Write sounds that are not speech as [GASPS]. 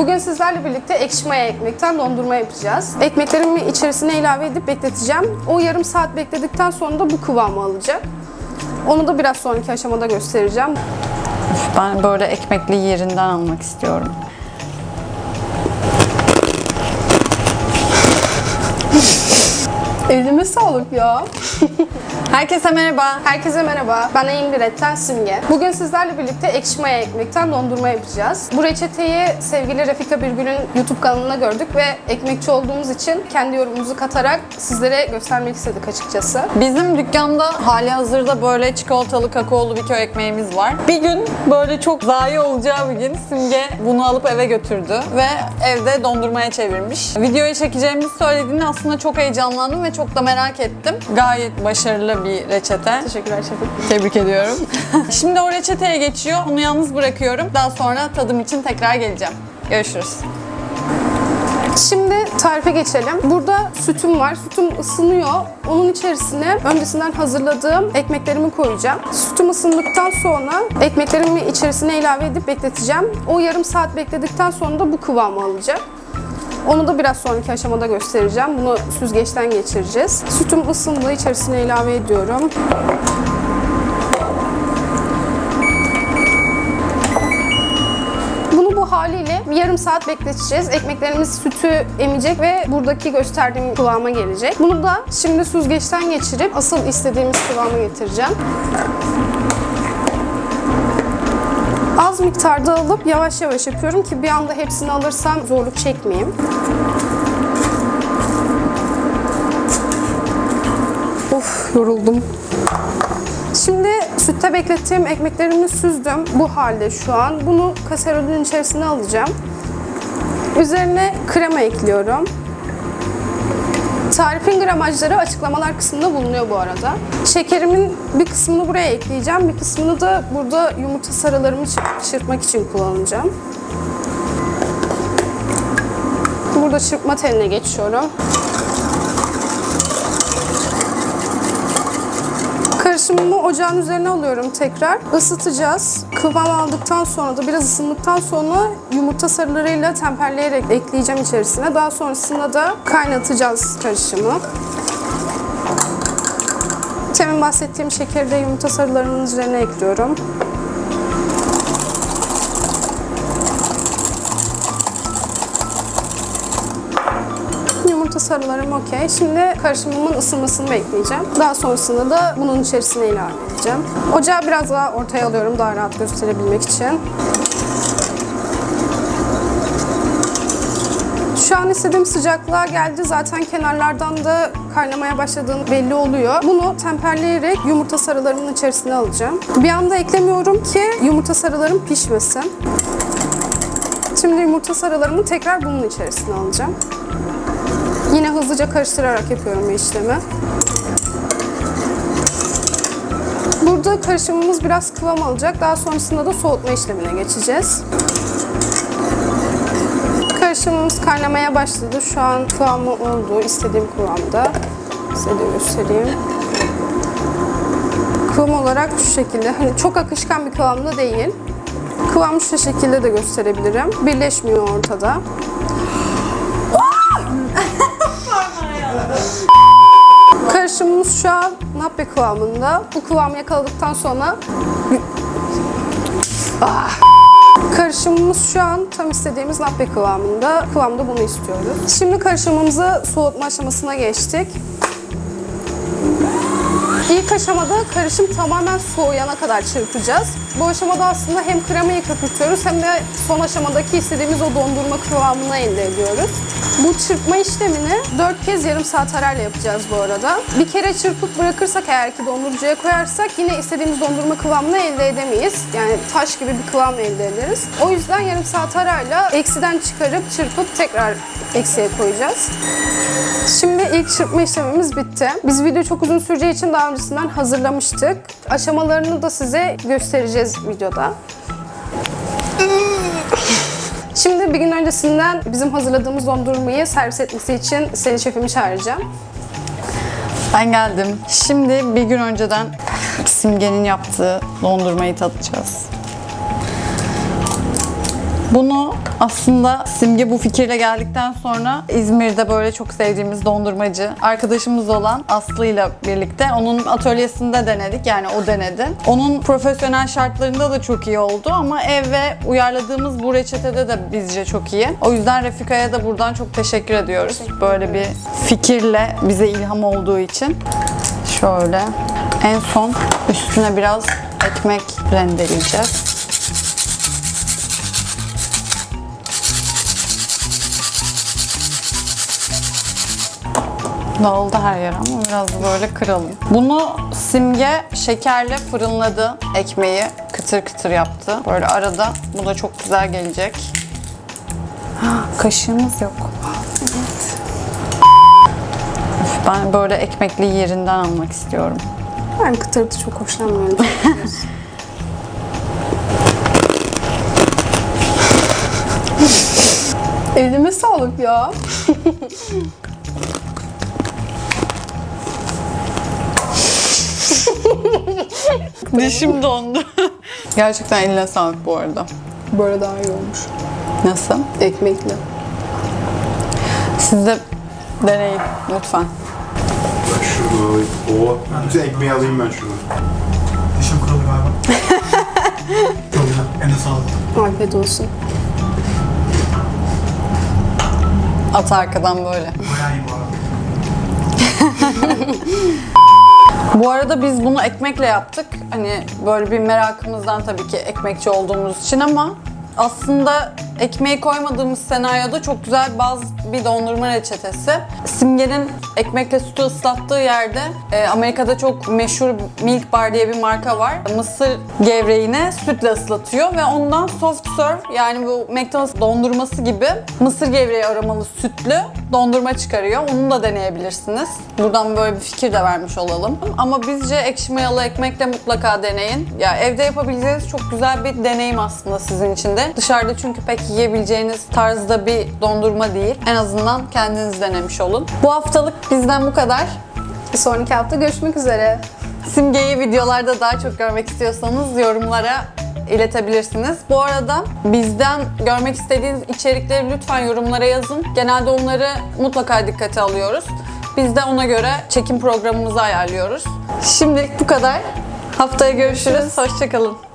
Bugün sizlerle birlikte ekşi maya ekmekten dondurma yapacağız. Ekmeklerimi içerisine ilave edip bekleteceğim. O yarım saat bekledikten sonra da bu kıvamı alacak. Onu da biraz sonraki aşamada göstereceğim. Ben böyle ekmekli yerinden almak istiyorum. Elime sağlık ya. [LAUGHS] Herkese merhaba. Herkese merhaba. Ben Eğim Biret'ten Simge. Bugün sizlerle birlikte ekşi maya ekmekten dondurma yapacağız. Bu reçeteyi sevgili Refika Birgül'ün YouTube kanalında gördük ve ekmekçi olduğumuz için kendi yorumumuzu katarak sizlere göstermek istedik açıkçası. Bizim dükkanda hali hazırda böyle çikolatalı kakaolu bir köy ekmeğimiz var. Bir gün böyle çok zayi olacağı bir gün Simge bunu alıp eve götürdü ve evde dondurmaya çevirmiş. Videoyu çekeceğimizi söylediğinde aslında çok heyecanlandım ve çok da merak ettim. Gayet başarılı bir reçete. Teşekkürler şefim. Tebrik ediyorum. [LAUGHS] Şimdi o reçeteye geçiyor. Onu yalnız bırakıyorum. Daha sonra tadım için tekrar geleceğim. Görüşürüz. Şimdi tarife geçelim. Burada sütüm var. Sütüm ısınıyor. Onun içerisine öncesinden hazırladığım ekmeklerimi koyacağım. Sütüm ısındıktan sonra ekmeklerimi içerisine ilave edip bekleteceğim. O yarım saat bekledikten sonra da bu kıvamı alacak. Onu da biraz sonraki aşamada göstereceğim. Bunu süzgeçten geçireceğiz. Sütüm ısındı. içerisine ilave ediyorum. Haliyle yarım saat bekleteceğiz. Ekmeklerimiz sütü emecek ve buradaki gösterdiğim kıvama gelecek. Bunu da şimdi süzgeçten geçirip asıl istediğimiz kıvama getireceğim. Az miktarda alıp yavaş yavaş yapıyorum ki bir anda hepsini alırsam zorluk çekmeyeyim. Of yoruldum. Şimdi sütte beklettiğim ekmeklerimi süzdüm. Bu halde şu an. Bunu kaserolün içerisine alacağım. Üzerine krema ekliyorum. Tarifin gramajları açıklamalar kısmında bulunuyor bu arada. Şekerimin bir kısmını buraya ekleyeceğim. Bir kısmını da burada yumurta sarılarımı çırp- çırpmak için kullanacağım. Burada çırpma teline geçiyorum. Karışımımı ocağın üzerine alıyorum tekrar. Isıtacağız. Kıvam aldıktan sonra da biraz ısındıktan sonra yumurta sarılarıyla temperleyerek ekleyeceğim içerisine. Daha sonrasında da kaynatacağız karışımı. Temin bahsettiğim şekeri yumurta sarılarının üzerine ekliyorum. Sarılarım okey. Şimdi karışımımın ısınmasını bekleyeceğim. Daha sonrasında da bunun içerisine ilave edeceğim. Ocağı biraz daha ortaya alıyorum daha rahat gösterebilmek için. Şu an istediğim sıcaklığa geldi. Zaten kenarlardan da kaynamaya başladığını belli oluyor. Bunu temperleyerek yumurta sarılarımın içerisine alacağım. Bir anda eklemiyorum ki yumurta sarılarım pişmesin. Şimdi yumurta sarılarımı tekrar bunun içerisine alacağım. Yine hızlıca karıştırarak yapıyorum bu işlemi. Burada karışımımız biraz kıvam alacak. Daha sonrasında da soğutma işlemine geçeceğiz. Karışımımız kaynamaya başladı. Şu an kıvamı oldu. istediğim kıvamda. Size de göstereyim. Kıvam olarak şu şekilde. Hani çok akışkan bir kıvamda değil. Kıvamı şu şekilde de gösterebilirim. Birleşmiyor ortada. Şu an nappe kıvamında. Bu kıvamı yakaladıktan sonra Ah. Karışımımız şu an tam istediğimiz nappe kıvamında. Kıvamda bunu istiyoruz. Şimdi karışımımızı soğutma aşamasına geçtik. İlk aşamada karışım tamamen soğuyana kadar çırpacağız. Bu aşamada aslında hem kremayı köpürtüyoruz hem de son aşamadaki istediğimiz o dondurma kıvamını elde ediyoruz. Bu çırpma işlemini 4 kez yarım saat arayla yapacağız bu arada. Bir kere çırpıp bırakırsak eğer ki dondurucuya koyarsak yine istediğimiz dondurma kıvamını elde edemeyiz. Yani taş gibi bir kıvam elde ederiz. O yüzden yarım saat arayla eksiden çıkarıp çırpıp tekrar eksiye koyacağız. Şimdi ilk çırpma işlemimiz bitti. Biz video çok uzun süreceği için daha öncesinden hazırlamıştık. Aşamalarını da size göstereceğiz videoda. Şimdi bir gün öncesinden bizim hazırladığımız dondurmayı servis etmesi için Selin şefimi çağıracağım. Ben geldim. Şimdi bir gün önceden Simge'nin yaptığı dondurmayı tadacağız. Bunu Aslında Simge bu fikirle geldikten sonra İzmir'de böyle çok sevdiğimiz dondurmacı arkadaşımız olan Aslı ile birlikte onun atölyesinde denedik. Yani o denedi. Onun profesyonel şartlarında da çok iyi oldu ama ev ve uyarladığımız bu reçetede de bizce çok iyi. O yüzden Refika'ya da buradan çok teşekkür ediyoruz. Böyle bir fikirle bize ilham olduğu için. Şöyle en son üstüne biraz ekmek rendeleyeceğiz. Dağıldı her yer ama biraz böyle kıralım. Bunu Simge şekerle fırınladı ekmeği. Kıtır kıtır yaptı. Böyle arada bu da çok güzel gelecek. Ha, [GASPS] Kaşığımız yok. Üf, Ben böyle ekmekli yerinden almak istiyorum. Ben kıtırtı çok hoşlanmıyorum. [LAUGHS] Elime sağlık ya. [LAUGHS] [LAUGHS] Dişim dondu. [LAUGHS] Gerçekten eline sağlık bu arada. Böyle daha iyi olmuş. Nasıl? Ekmekli. Siz de deneyin lütfen. Ben şunu alayım. O bütün ekmeği alayım ben şunu. Dişim kırıldı galiba. [LAUGHS] Çok güzel. Eline sağlık. Afiyet olsun. At arkadan böyle. Bayağı iyi bu arada. Bu arada biz bunu ekmekle yaptık. Hani böyle bir merakımızdan tabii ki ekmekçi olduğumuz için ama aslında ekmeği koymadığımız senaryoda çok güzel bazı bir dondurma reçetesi. Simge'nin ekmekle sütü ıslattığı yerde e, Amerika'da çok meşhur Milk Bar diye bir marka var. Mısır gevreğini sütle ıslatıyor ve ondan soft serve yani bu McDonald's dondurması gibi mısır gevreği aromalı sütlü dondurma çıkarıyor. Onu da deneyebilirsiniz. Buradan böyle bir fikir de vermiş olalım. Ama bizce ekşi mayalı ekmekle mutlaka deneyin. Ya evde yapabileceğiniz çok güzel bir deneyim aslında sizin için de. Dışarıda çünkü pek yiyebileceğiniz tarzda bir dondurma değil. En azından kendiniz denemiş olun. Bu haftalık bizden bu kadar. Bir sonraki hafta görüşmek üzere. Simgeyi videolarda daha çok görmek istiyorsanız yorumlara iletebilirsiniz. Bu arada bizden görmek istediğiniz içerikleri lütfen yorumlara yazın. Genelde onları mutlaka dikkate alıyoruz. Biz de ona göre çekim programımızı ayarlıyoruz. Şimdilik bu kadar. Haftaya görüşürüz. Hoşçakalın.